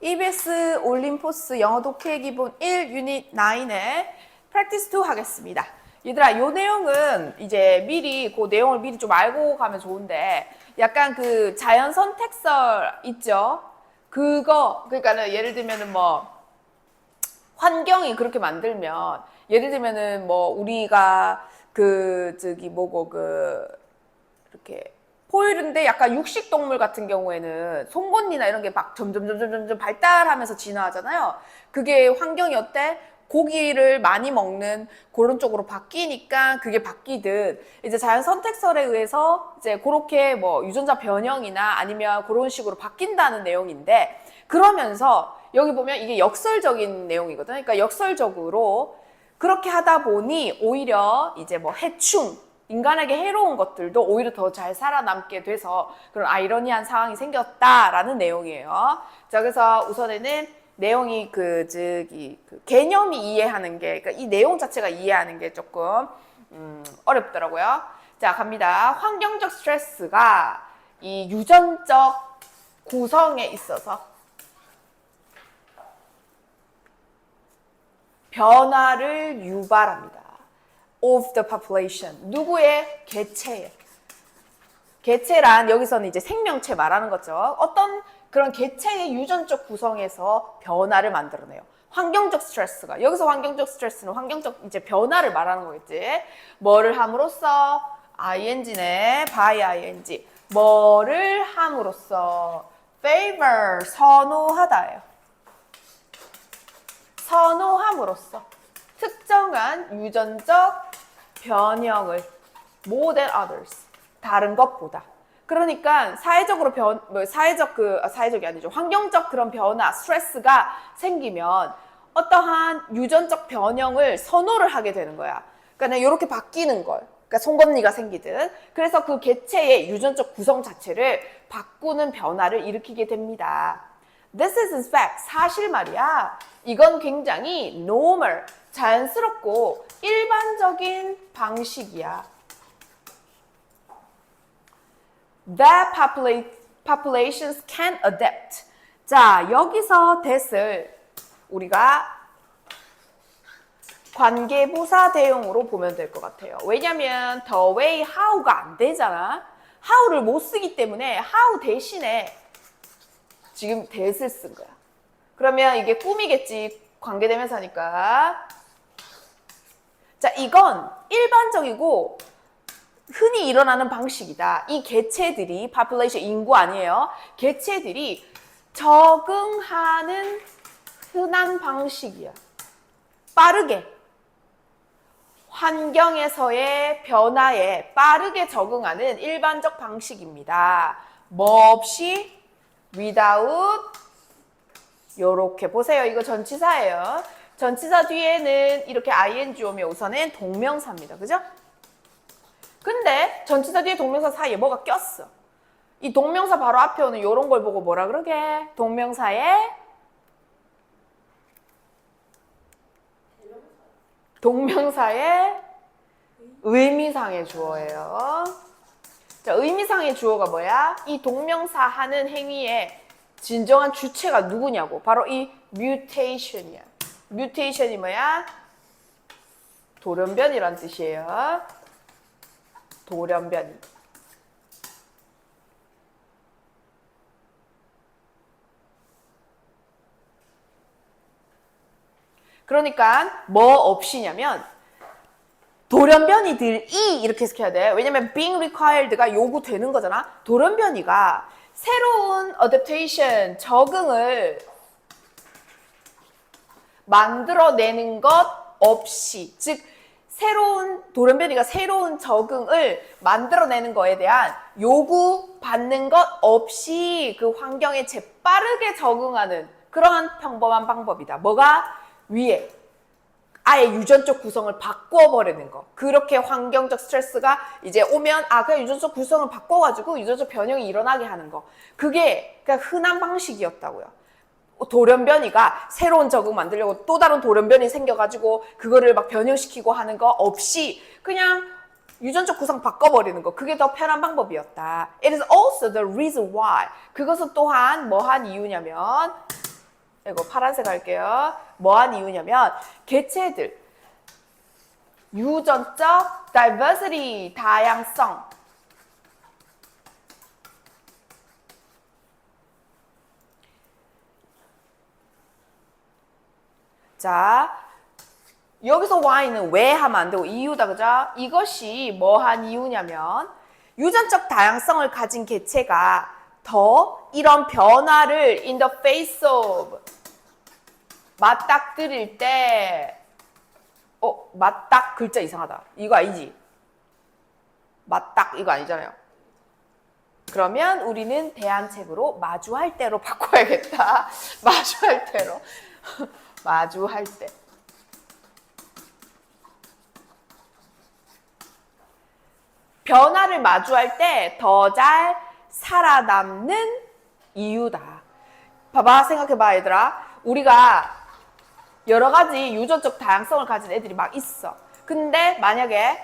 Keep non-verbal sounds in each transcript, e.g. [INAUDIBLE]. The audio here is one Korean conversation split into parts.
EBS 올림포스 영어 독해 기본 1 유닛 9의 프랙티스 2 하겠습니다. 얘들아, 요 내용은 이제 미리 그 내용을 미리 좀 알고 가면 좋은데 약간 그 자연 선택설 있죠? 그거 그러니까는 예를 들면은 뭐 환경이 그렇게 만들면 예를 들면은 뭐 우리가 그 저기 뭐고 그 이렇게 포유류인데 약간 육식 동물 같은 경우에는 송곳니나 이런 게 막 점점 점점 점점 발달하면서 진화하잖아요. 그게 환경이 어때? 고기를 많이 먹는 그런 쪽으로 바뀌니까 그게 바뀌듯 이제 자연 선택설에 의해서 이제 그렇게 뭐 유전자 변형이나 아니면 그런 식으로 바뀐다는 내용인데 그러면서 여기 보면 이게 역설적인 내용이거든요. 그러니까 역설적으로 그렇게 하다 보니 오히려 이제 뭐 해충 인간에게 해로운 것들도 오히려 더 잘 살아남게 돼서 그런 아이러니한 상황이 생겼다라는 내용이에요. 자, 그래서 우선에는 내용이 그, 즉 이 그 개념이 이해하는 게, 그러니까 이 내용 자체가 이해하는 게 조금, 음, 어렵더라고요. 자, 갑니다. 환경적 스트레스가 이 유전적 구성에 있어서 변화를 유발합니다. Of the population. 누구의? 개체의. 개체란 여기서는 이제 생명체 말하는 거죠. 어떤 그런 개체의 유전적 구성에서 변화를 만들어내요. 환경적 스트레스가 여기서 환경적 스트레스는 환경적 이제 변화를 말하는 거겠지. 뭐를 함으로써 ing네 by ing 뭐를 함으로써 favor 선호하다예요. 선호함으로써 특정한 유전적 변형을 more than others 다른 것보다 그러니까 사회적으로 변, 뭐 사회적 그 아, 사회적이 아니죠 환경적 그런 변화 스트레스가 생기면 어떠한 유전적 변형을 선호를 하게 되는 거야. 그러니까 이렇게 바뀌는 걸. 그러니까 송곳니가 생기든 그래서 그 개체의 유전적 구성 자체를 바꾸는 변화를 일으키게 됩니다. This is fact 사실 말이야. 이건 굉장히 normal 자연스럽고 일반적인 방식이야. That popula- populations can adapt. 자, 여기서 that을 우리가 관계부사 대용으로 보면 될 것 같아요. 왜냐면 the way how가 안 되잖아. how를 못 쓰기 때문에 how 대신에 지금 that을 쓴 거야. 그러면 이게 꿈이겠지. 관계대명사니까. 자, 이건 일반적이고 흔히 일어나는 방식이다. 이 개체들이 population 인구 아니에요. 개체들이 적응하는 흔한 방식이야. 빠르게 환경에서의 변화에 빠르게 적응하는 일반적 방식입니다. 뭐 없이 without 요렇게 보세요. 이거 전치사예요. 전치사 뒤에는 이렇게 ing 오면 우선은 동명사입니다. 그죠? 근데 전치사 뒤에 동명사 사이에 뭐가 꼈어. 이 동명사 바로 앞에 오는 요런 걸 보고 뭐라 그러게? 동명사에 동명사의 의미상의 주어예요. 자, 의미상의 주어가 뭐야? 이 동명사 하는 행위의 진정한 주체가 누구냐고. 바로 이 mutation이야. Mutation이 뭐야? 돌연변이란 뜻이에요. 돌연변이. 그러니까 뭐 없이냐면 돌연변이들이 이렇게 해석해야 돼. 왜냐면 being required가 요구되는 거잖아. 돌연변이가 새로운 adaptation, 적응을 만들어내는 것 없이, 즉 새로운 돌연변이가 새로운 적응을 만들어내는 거에 대한 요구 받는 것 없이 그 환경에 재빠르게 적응하는 그러한 평범한 방법이다. 뭐가 위에 아예 유전적 구성을 바꿔버리는 거. 그렇게 환경적 스트레스가 이제 오면 아 그냥 유전적 구성을 바꿔가지고 유전적 변형이 일어나게 하는 거. 그게 그냥 흔한 방식이었다고요. 돌연변이가 새로운 적응 만들려고 또 다른 돌연변이 생겨가지고 그거를 막 변형시키고 하는 거 없이 그냥 유전적 구성 바꿔버리는 거. 그게 더 편한 방법이었다. It is also the reason why. 그것은 또한 뭐한 이유냐면 이거 파란색 할게요. 뭐한 이유냐면 개체들 유전적 diversity 다양성 자 여기서 y는 왜 하면 안 되고 이유다 그죠? 이것이 뭐한 이유냐면 유전적 다양성을 가진 개체가 더 이런 변화를 in the face of 맞닥뜨릴 때 어, 맞닥 글자 이상하다. 이거 아니지? 맞닥 이거 아니잖아요. 그러면 우리는 대안책으로 마주할 때로 바꿔야겠다. [LAUGHS] 마주할 때로. 마주할 때. 변화를 마주할 때 더 잘 살아남는 이유다. 봐봐, 생각해봐, 얘들아. 우리가 여러 가지 유전적 다양성을 가진 애들이 막 있어. 근데 만약에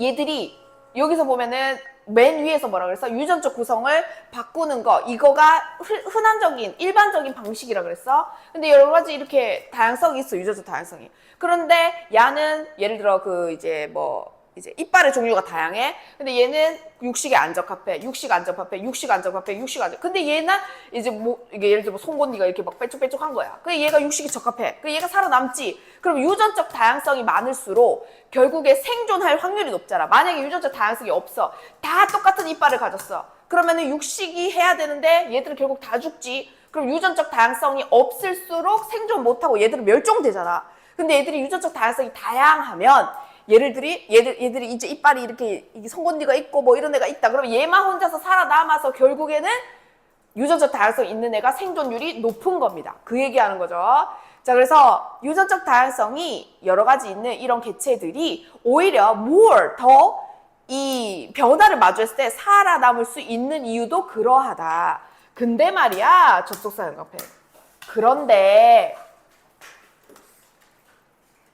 얘들이 여기서 보면은 맨 위에서 뭐라 그랬어? 유전적 구성을 바꾸는 거 이거가 흔- 흔한적인 일반적인 방식이라 그랬어. 근데 여러 가지 이렇게 다양성이 있어 유전적 다양성이. 그런데 야는 예를 들어 그 이제 뭐 이제 이빨의 종류가 다양해. 근데 얘는 육식에 안 적합해. 육식 안 적합해. 육식 안 적합해. 육식 안 적. 근데 얘는 이제 뭐 이게 예를 들어 뭐 송곳니가 이렇게 막 빼쭉빼쭉한 거야. 그 얘가 육식이 적합해. 그 얘가 살아남지. 그럼 유전적 다양성이 많을수록 결국에 생존할 확률이 높잖아. 만약에 유전적 다양성이 없어. 다 똑같은 이빨을 가졌어. 그러면은 육식이 해야 되는데 얘들은 결국 다 죽지. 그럼 유전적 다양성이 없을수록 생존 못하고 얘들은 멸종되잖아. 근데 얘들이 유전적 다양성이 다양하면 얘들이 얘들 얘들이 이제 이빨이 이렇게 송곳니가 있고 뭐 이런 애가 있다. 그러면 얘만 혼자서 살아남아서 결국에는 유전적 다양성 있는 애가 생존율이 높은 겁니다. 그 얘기하는 거죠. 자, 그래서 유전적 다양성이 여러 가지 있는 이런 개체들이 오히려 more 더 이 변화를 마주했을 때 살아남을 수 있는 이유도 그러하다. 근데 말이야, 접속사 연관패. 그런데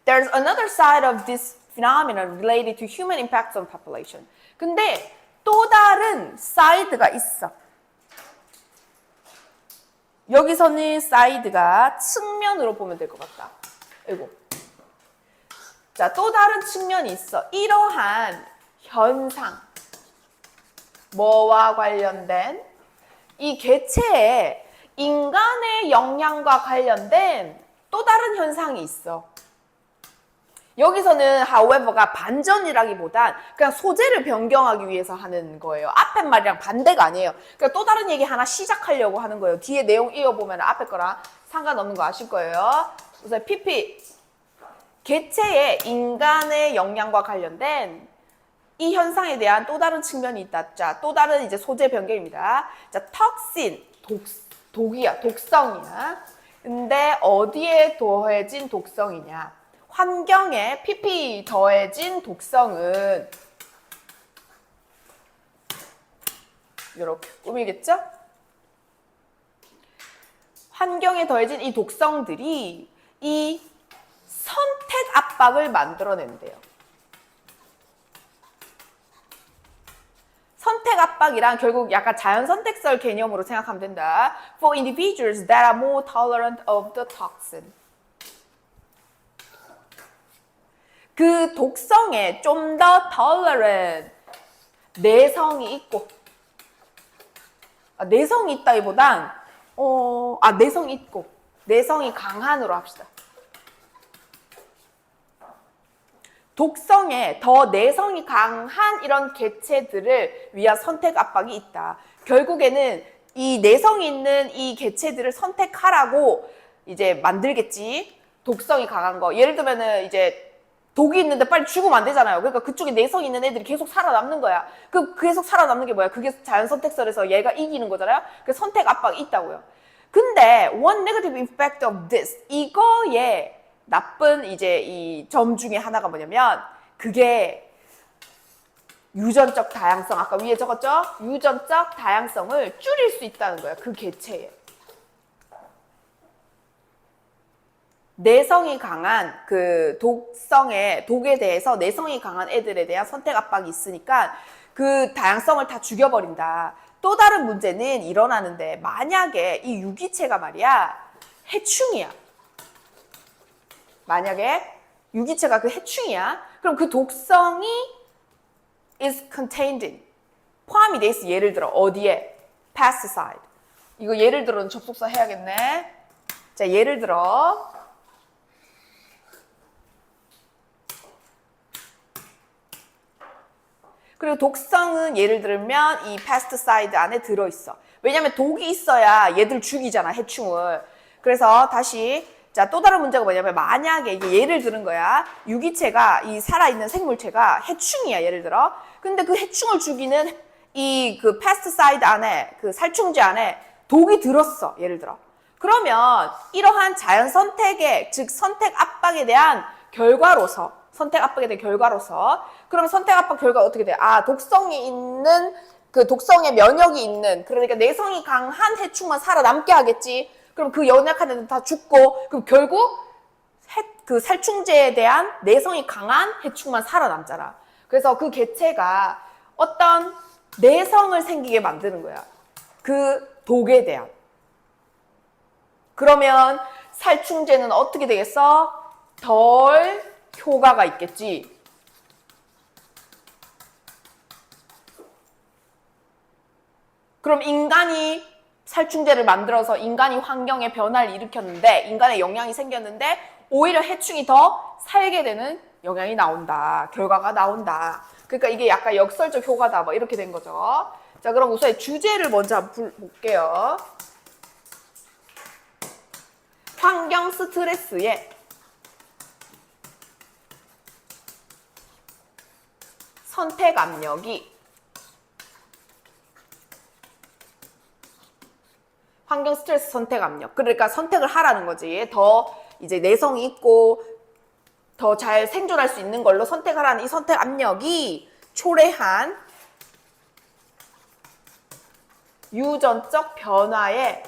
There's another side of this phenomenon related to human impacts on population. 근데 또 다른 사이드가 있어. 여기서는 사이드가 측면으로 보면 될 것 같다. 이고 자, 또 다른 측면이 있어. 이러한 현상. 뭐와 관련된 이 개체의 인간의 영향과 관련된 또 다른 현상이 있어. 여기서는 however가 반전이라기보단 그냥 소재를 변경하기 위해서 하는 거예요. 앞에 말이랑 반대가 아니에요. 그러니까 또 다른 얘기 하나 시작하려고 하는 거예요. 뒤에 내용 이어보면 앞에 거랑 상관없는 거 아실 거예요. 그래서 PP 개체의 인간의 영향과 관련된 이 현상에 대한 또 다른 측면이 있다. 자, 또 다른 이제 소재 변경입니다. 자, 턱신 독 독이야, 독성이야. 근데 어디에 더해진 독성이냐? 환경에 PP 더해진 독성은 이렇게 꾸미겠죠? 환경에 더해진 이 독성들이 이 선택 압박을 만들어낸대요. 선택 압박이란 결국 약간 자연 선택설 개념으로 생각하면 된다. For individuals that are more tolerant of the toxin. 그 독성에 좀 더 tolerant 내성이 있고 아, 내성이 있다기보단 어, 아 내성이 있고 내성이 강한으로 합시다. 독성에 더 내성이 강한 이런 개체들을 위한 선택 압박이 있다. 결국에는 이 내성이 있는 이 개체들을 선택하라고 이제 만들겠지. 독성이 강한 거. 예를 들면은 이제 독이 있는데 빨리 죽으면 안 되잖아요. 그러니까 그쪽에 내성 있는 애들이 계속 살아남는 거야. 그 계속 살아남는 게 뭐야? 그게 자연 선택설에서 얘가 이기는 거잖아요. 그 선택 압박이 있다고요. 근데 one negative effect of this 이거의 나쁜 이제 이 점 중에 하나가 뭐냐면 그게 유전적 다양성 아까 위에 적었죠? 유전적 다양성을 줄일 수 있다는 거야. 그 개체에. 내성이 강한 그 독성의 독에 대해서 내성이 강한 애들에 대한 선택 압박이 있으니까 그 다양성을 다 죽여버린다. 또 다른 문제는 일어나는데 만약에 이 유기체가 말이야 해충이야. 만약에 유기체가 그 해충이야. 그럼 그 독성이 is contained in 포함이 돼 있어. 예를 들어 어디에? pesticide. 이거 예를 들어는 접속사 해야겠네. 자, 예를 들어 그리고 독성은 예를 들면 이 pesticide 안에 들어 있어. 왜냐면 독이 있어야 얘들 죽이잖아, 해충을. 그래서 다시 자, 또 다른 문제가 뭐냐면 만약에 이게 예를 드는 거야. 유기체가 이 살아있는 생물체가 해충이야, 예를 들어. 근데 그 해충을 죽이는 이 그 패스트사이드 안에 그 살충제 안에 독이 들었어, 예를 들어. 그러면 이러한 자연 선택의 즉 선택 압박에 대한 결과로서 선택 압박에 대한 결과로서 그럼 선택 압박 결과 어떻게 돼? 아, 독성이 있는 그 독성의 면역이 있는 그러니까 내성이 강한 해충만 살아남게 하겠지. 그럼 그 연약한 애들 다 죽고 그럼 결국 해, 그 살충제에 대한 내성이 강한 해충만 살아남잖아. 그래서 그 개체가 어떤 내성을 생기게 만드는 거야. 그 독에 대한. 그러면 살충제는 어떻게 되겠어? 덜 효과가 있겠지. 그럼 인간이 살충제를 만들어서 인간이 환경에 변화를 일으켰는데 인간의 영향이 생겼는데 오히려 해충이 더 살게 되는 영향이 나온다. 결과가 나온다. 그러니까 이게 약간 역설적 효과다. 뭐 이렇게 된 거죠. 자, 그럼 우선 주제를 먼저 한번 볼게요. 환경 스트레스에 선택 압력이 환경 스트레스 선택 압력. 그러니까 선택을 하라는 거지. 더 이제 내성이 있고 더 잘 생존할 수 있는 걸로 선택하라는 이 선택 압력이 초래한 유전적 변화의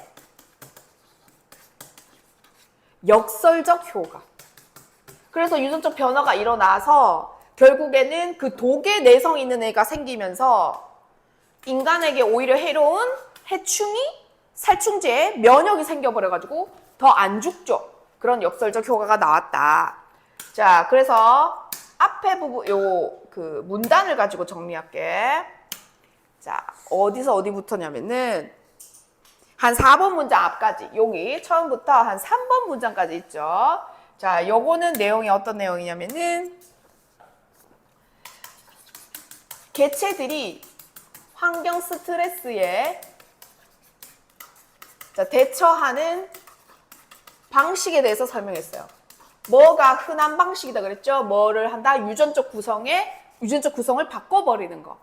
역설적 효과. 그래서 유전적 변화가 일어나서 결국에는 그 독의 내성 있는 애가 생기면서 인간에게 오히려 해로운 해충이 살충제에 면역이 생겨버려가지고 더 안 죽죠. 그런 역설적 효과가 나왔다. 자, 그래서 앞에 부분, 요, 그, 문단을 가지고 정리할게. 자, 어디서 어디부터냐면은, 한 4번 문장 앞까지, 여기 처음부터 한 3번 문장까지 있죠. 자, 요거는 내용이 어떤 내용이냐면은, 개체들이 환경 스트레스에 자, 대처하는 방식에 대해서 설명했어요. 뭐가 흔한 방식이다 그랬죠? 뭐를 한다? 유전적 구성에 유전적 구성을 바꿔버리는 거.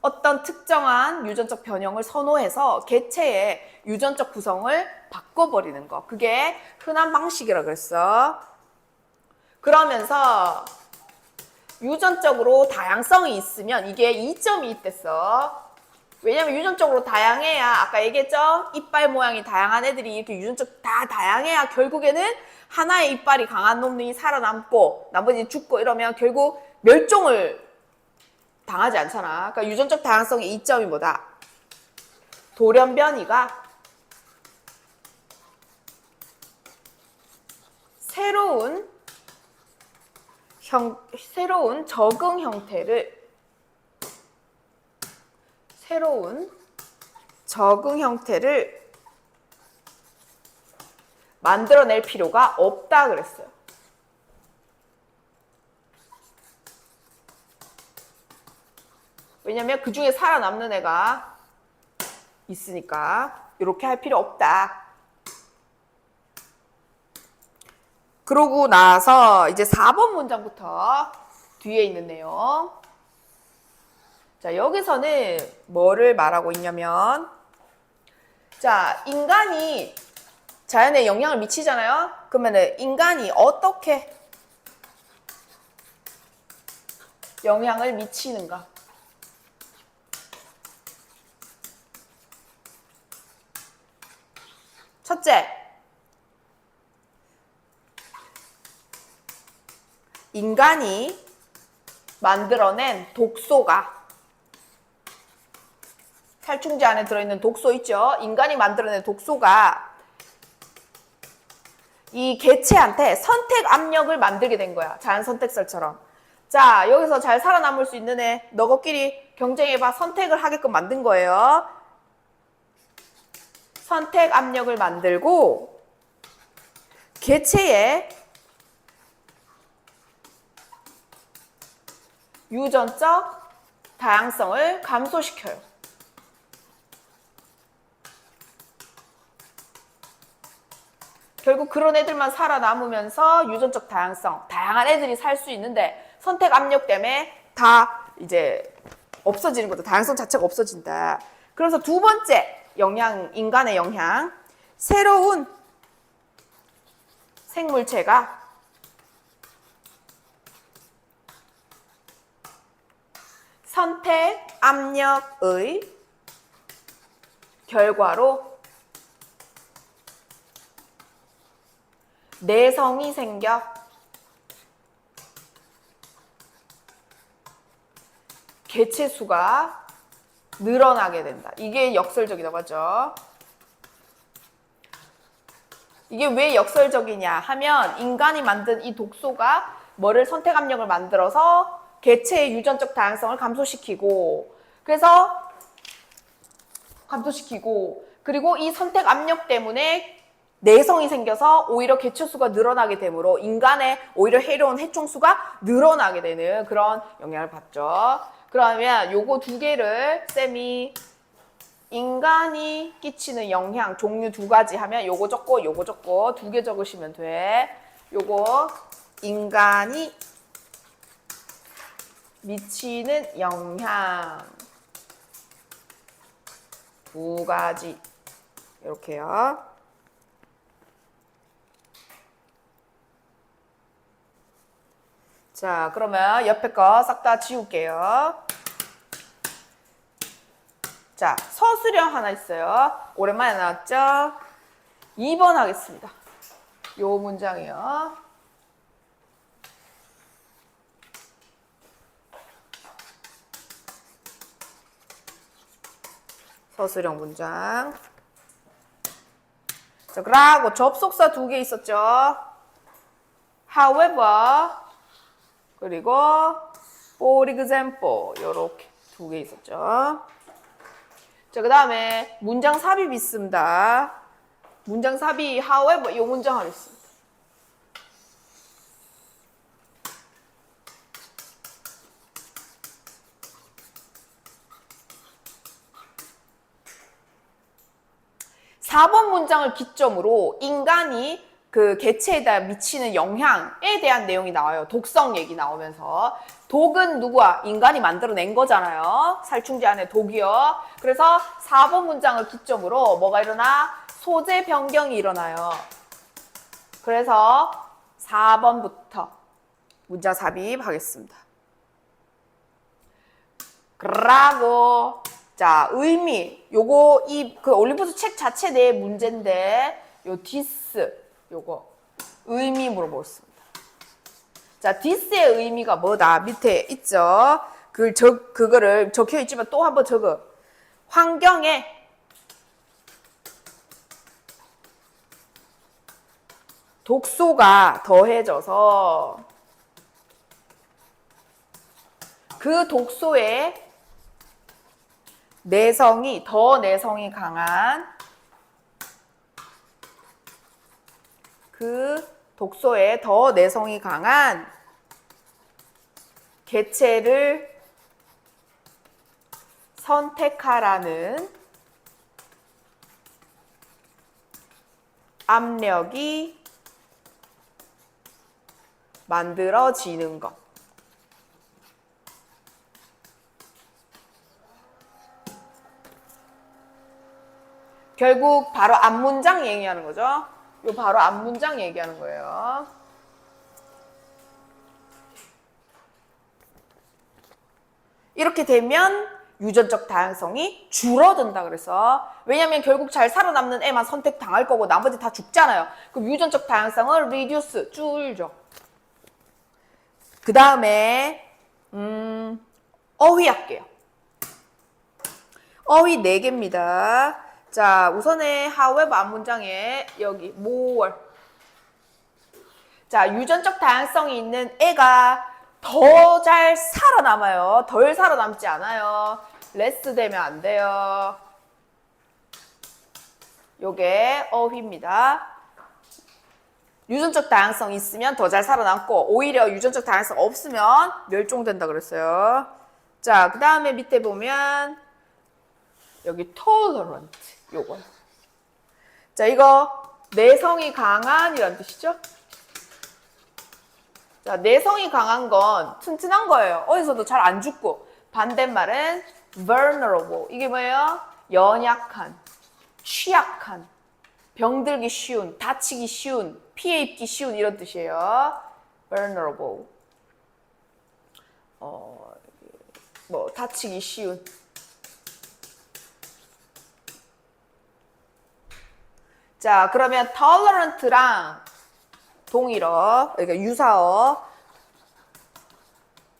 어떤 특정한 유전적 변형을 선호해서 개체의 유전적 구성을 바꿔버리는 거. 그게 흔한 방식이라 그랬어. 그러면서 유전적으로 다양성이 있으면 이게 이점이 있댔어. 왜냐면 유전적으로 다양해야 아까 얘기했죠? 이빨 모양이 다양한 애들이 이렇게 유전적 다 다양해야 결국에는 하나의 이빨이 강한 놈이 살아남고 나머지 죽고 이러면 결국 멸종을 당하지 않잖아. 그러니까 유전적 다양성의 이점이 뭐다? 돌연변이가 새로운 형, 새로운 적응 형태를 새로운 적응 형태를 만들어낼 필요가 없다 그랬어요. 왜냐면 그 중에 살아남는 애가 있으니까 이렇게 할 필요 없다. 그러고 나서 이제 4번 문장부터 뒤에 있는 내용. 자, 여기서는 뭐를 말하고 있냐면, 자, 인간이 자연에 영향을 미치잖아요? 그러면은 인간이 어떻게 영향을 미치는가? 첫째, 인간이 만들어낸 독소가 살충제 안에 들어있는 독소 있죠? 인간이 만들어낸 독소가 이 개체한테 선택 압력을 만들게 된 거야. 자연 선택설처럼. 자, 여기서 잘 살아남을 수 있는 애, 너거끼리 경쟁해봐. 선택을 하게끔 만든 거예요. 선택 압력을 만들고, 개체의 유전적 다양성을 감소시켜요. 결국 그런 애들만 살아남으면서 유전적 다양성, 다양한 애들이 살 수 있는데 선택 압력 때문에 다 이제 없어지는 거죠. 다양성 자체가 없어진다. 그래서 두 번째 영향, 인간의 영향. 새로운 생물체가 선택 압력의 결과로 내성이 생겨 개체 수가 늘어나게 된다. 이게 역설적이라고 하죠. 이게 왜 역설적이냐 하면 인간이 만든 이 독소가 뭐를 선택 압력을 만들어서 개체의 유전적 다양성을 감소시키고 그래서 감소시키고 그리고 이 선택 압력 때문에 내성이 생겨서 오히려 개체 수가 늘어나게 되므로 인간의 오히려 해로운 해충 수가 늘어나게 되는 그런 영향을 받죠. 그러면 요거 두 개를 쌤이 인간이 끼치는 영향 종류 두 가지 하면 요거 적고 요거 적고 두 개 적으시면 돼. 요거 인간이 미치는 영향 두 가지 이렇게요. 자, 그러면 옆에 거 싹 다 지울게요. 자, 서술형 하나 있어요. 오랜만에 나왔죠? 2번 하겠습니다. 요 문장이요. 서술형 문장. 자, 그러고 접속사 두 개 있었죠? however, 그리고 for example, 요렇게 두 개 있었죠? 자, 그 다음에 문장 삽입 있습니다. 문장 삽입, however, 이 문장 하겠습니다. 사번 문장을 기점으로 인간이 그 개체에다 미치는 영향에 대한 내용이 나와요. 독성 얘기 나오면서. 독은 누구야? 인간이 만들어낸 거잖아요. 살충제 안에 독이요. 그래서 4번 문장을 기점으로 뭐가 일어나? 소재 변경이 일어나요. 그래서 4번부터 문자 삽입하겠습니다. 그라고 자 의미 요거 이 그 올리브스 책 자체 내 문제인데 요 디스 요거 의미 물어보겠습니다. 자, 디스의 의미가 뭐다? 밑에 있죠? 그걸 적, 그거를 적혀 있지만 또 한번 적어. 환경에 독소가 더해져서 그 독소의 내성이 더 내성이 강한 그 독소에 더 내성이 강한 개체를 선택하라는 압력이 만들어지는 것. 결국 바로 앞 문장 얘기하는 거죠. 요 바로 앞 문장 얘기하는 거예요. 이렇게 되면 유전적 다양성이 줄어든다 그래서 왜냐면 결국 잘 살아남는 애만 선택당할 거고 나머지 다 죽잖아요. 그럼 유전적 다양성을 reduce 줄죠. 그 다음에 음, 어휘 할게요. 어휘 4개입니다. 자, 우선에 however 앞 문장에 여기 more 자, 유전적 다양성이 있는 애가 더 잘 살아남아요. 덜 살아남지 않아요. 레스 되면 안 돼요. 요게 어휘입니다. 유전적 다양성 있으면 더 잘 살아남고 오히려 유전적 다양성 없으면 멸종된다 그랬어요. 자, 그 다음에 밑에 보면 여기 tolerant 요거. 자, 이거 내성이 강한 이란 뜻이죠. 자, 내성이 강한 건 튼튼한 거예요. 어디서도 잘 안 죽고. 반대말은 vulnerable. 이게 뭐예요? 연약한, 취약한, 병들기 쉬운, 다치기 쉬운, 피해 입기 쉬운 이런 뜻이에요. vulnerable. 어, 뭐 다치기 쉬운. 자, 그러면 tolerant랑 동일어, 그러니까 유사어,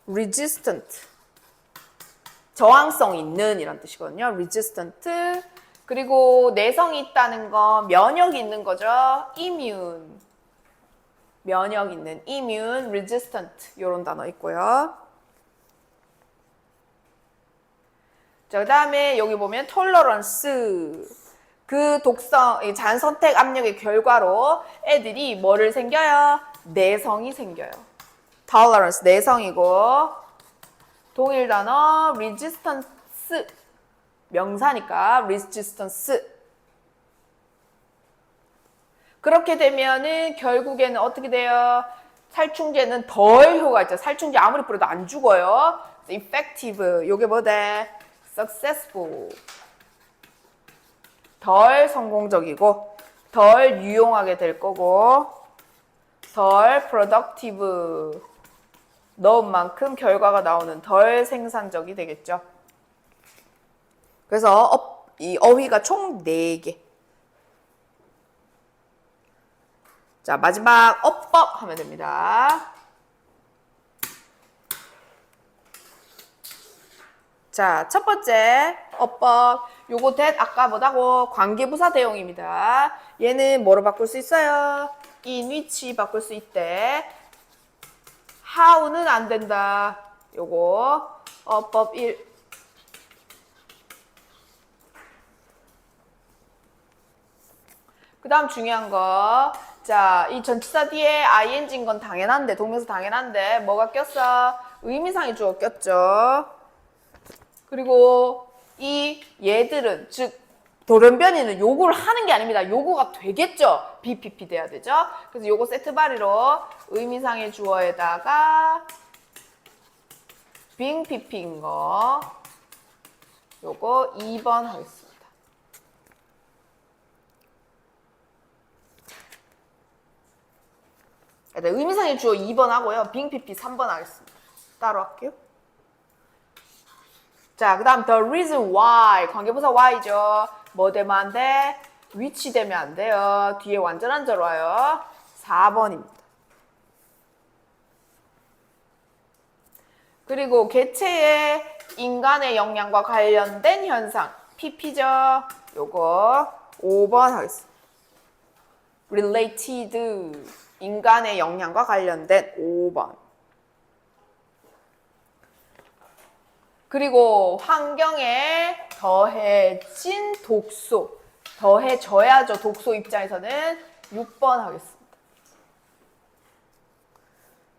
resistant, 저항성 있는 이런 뜻이거든요. resistant. 그리고 내성이 있다는 건 면역이 있는 거죠. immune. 면역 있는 immune, resistant 이런 단어 있고요. 자, 그 다음에 여기 보면 tolerance. 그 독성, 이 자연 선택 압력의 결과로 애들이 뭐를 생겨요? 내성이 생겨요. tolerance 내성이고 동일 단어 resistance 명사니까 resistance 그렇게 되면은 결국에는 어떻게 돼요? 살충제는 덜 효과 있죠. 살충제 아무리 뿌려도 안 죽어요. effective 요게 뭐대? successful 덜 성공적이고 덜 유용하게 될 거고 덜 productive 넣은 만큼 결과가 나오는 덜 생산적이 되겠죠. 그래서 어, 이 어휘가 총 4개. 자, 마지막 어법 하면 됩니다. 자, 첫 번째 어법. 요거 that 아까 뭐다고 관계부사 대용입니다. 얘는 뭐로 바꿀 수 있어요? in which 바꿀 수 있대. how는 안 된다. 요거 어법 1. 그 다음 중요한 거. 자, 이 전치사 뒤에 ing인 건 당연한데, 동명사 당연한데, 뭐가 꼈어? 의미상의 주어 꼈죠. 그리고 이 얘들은, 즉, 돌연변이는 요구를 하는 게 아닙니다. 요구가 되겠죠. BPP 돼야 되죠. 그래서 요거 세트 발이로 의미상의 주어에다가 빙 PP인 거 요거 2번 하겠습니다. 일단 의미상의 주어 2번 하고요. 빙 PP 3번 하겠습니다. 따로 할게요. 자, 그 다음 the reason why 관계부사 why죠. 뭐 되면 안 돼? 위치 되면 안 돼요. 뒤에 완전한 절 와요. 4번입니다. 그리고 개체의 인간의 영향과 관련된 현상 PP죠. 요거 5번 하겠습니다. related 인간의 영향과 관련된 5번. 그리고 환경에 더해진 독소. 더해져야죠. 독소 입장에서는 6번 하겠습니다.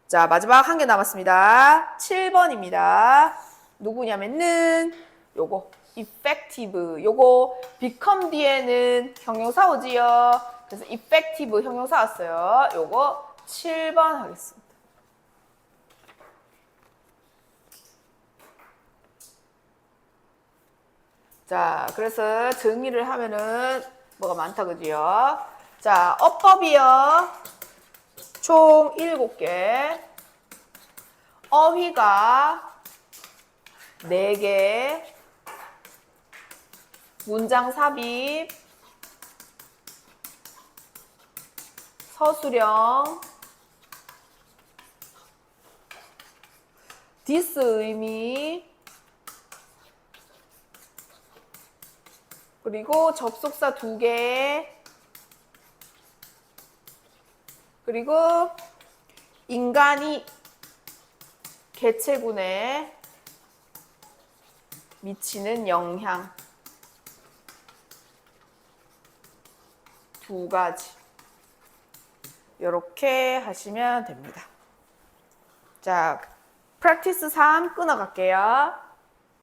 자, 마지막 한 개 남았습니다. 7번입니다. 누구냐면은 요거 effective. 요거 become 뒤에는 형용사 오지요. 그래서 effective 형용사 왔어요. 요거 7번 하겠습니다. 자, 그래서 정리를 하면은 뭐가 많다 그지요? 자, 어법이요. 총 7개. 어휘가 4개. 문장 삽입. 서술형. 디스 의미. 그리고 접속사 두 개. 그리고 인간이 개체군에 미치는 영향 두 가지 이렇게 하시면 됩니다. 자, 프랙티스 3 끊어갈게요.